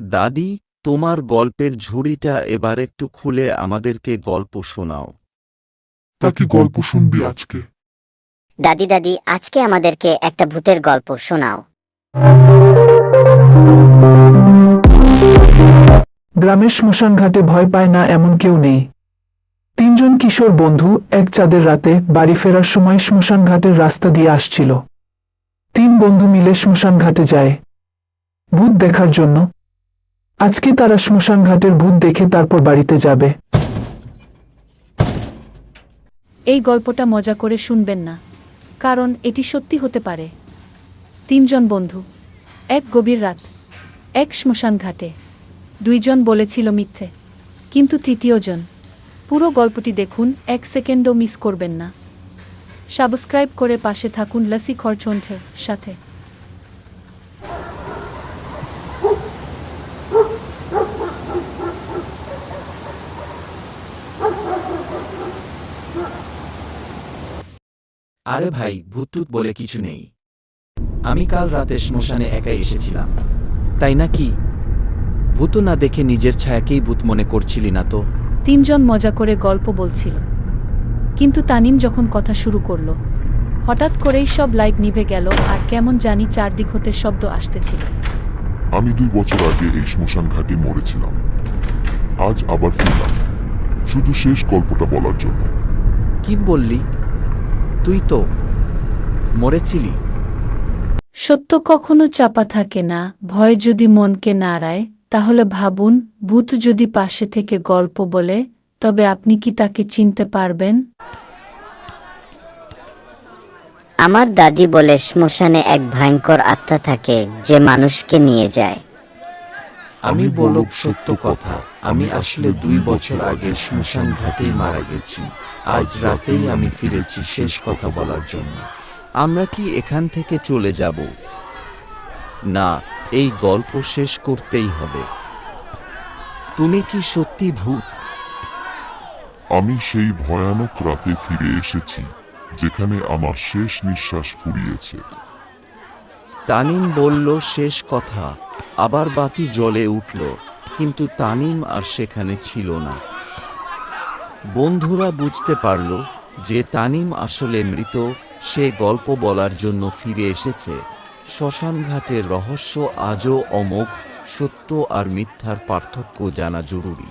দাদি তোমার গল্পের ঝুড়িটা এবার একটু খুলে আমাদেরকে গল্প শোনাও। তা কি গল্প শুনবি আজকে? দাদি দাদি আজকে আমাদেরকে একটা ভূতের গল্প শোনাও। গ্রামের শ্মশান ঘাটে ভয় পায় না এমন কেউ নেই। তিনজন কিশোর বন্ধু এক চাঁদের রাতে বাড়ি ফেরার সময় শ্মশান ঘাটের রাস্তা দিয়ে আসছিল। তিন বন্ধু মিলে শ্মশান ঘাটে যায়। ভূত দেখার জন্য আজকে তারা শ্মশান ঘাটের ভূত দেখে তারপর বাড়িতে যাবে। এই গল্পটা মজা করে শুনবেন না, কারণ এটি সত্যি হতে পারে। তিনজন বন্ধু, এক গভীর রাত, এক শ্মশান ঘাটে দুইজন বলেছিল মিথ্যে, কিন্তু তৃতীয়জন, পুরো গল্পটি দেখুন এক সেকেন্ডও মিস করবেন না। সাবস্ক্রাইব করে পাশে থাকুন লসি খরচন্ঠের সাথে। আরে ভাই ভূতটুত বলে কিছু নেই। আমি কাল রাতে শ্মশানে একাই এসেছিলাম। তাই নাকি ভূত না দেখে নিজের ছায়াকেই ভূত মনে করছিলি না তো? তিনজন মজা করে গল্প বলছিল। কিন্তু তানিম যখন কথা শুরু করল হঠাৎ করেই সব লাইট নিভে গেল আর কেমন জানি চারদিক হতে শব্দ আসতেছিল। আমি দুই বছর আগে এই শ্মশান ঘাটে মরেছিলাম। আজ আবার ফিরলাম। শুধু শেষ গল্পটা বলার জন্য। কি বললি? তুই তো মরেছিলি। সত্য কখনো চাপা থাকে না ভয় যদি মনকে নাড়ায় তাহলে ভাবুন ভূত যদি পাশে থেকে গল্প বলে তবে আপনি কি তাকে চিনতে পারবেন? আমার দাদি বলে শ্মশানে এক ভয়ঙ্কর আত্মা থাকে যে মানুষকে নিয়ে যায়। আমি বলব সত্য কথা। আমি আসলে দুই বছর আগে শ্মশান ঘাটেই মারা গেছি। আজ রাতেই আমি ফিরেছি শেষ কথা বলার জন্য। আমরা কি এখান থেকে চলে যাব? না এই গল্প শেষ করতেই হবে। তুমি কি সত্যি ভূত? আমি সেই ভয়ানক রাতে ফিরে এসেছি যেখানে আমার শেষ নিঃশ্বাস ফুরিয়েছে। তানিম বলল শেষ কথা। আবার বাতি জ্বলে উঠল, কিন্তু তানিম আর সেখানে ছিল না। বন্ধুরা বুঝতে পারল যে তানিম আসলে মৃত, সে গল্প বলার জন্য ফিরে এসেছে। শ্মশানঘাটের রহস্য আজও অমোঘ, সত্য আর মিথ্যার পার্থক্য জানা জরুরি।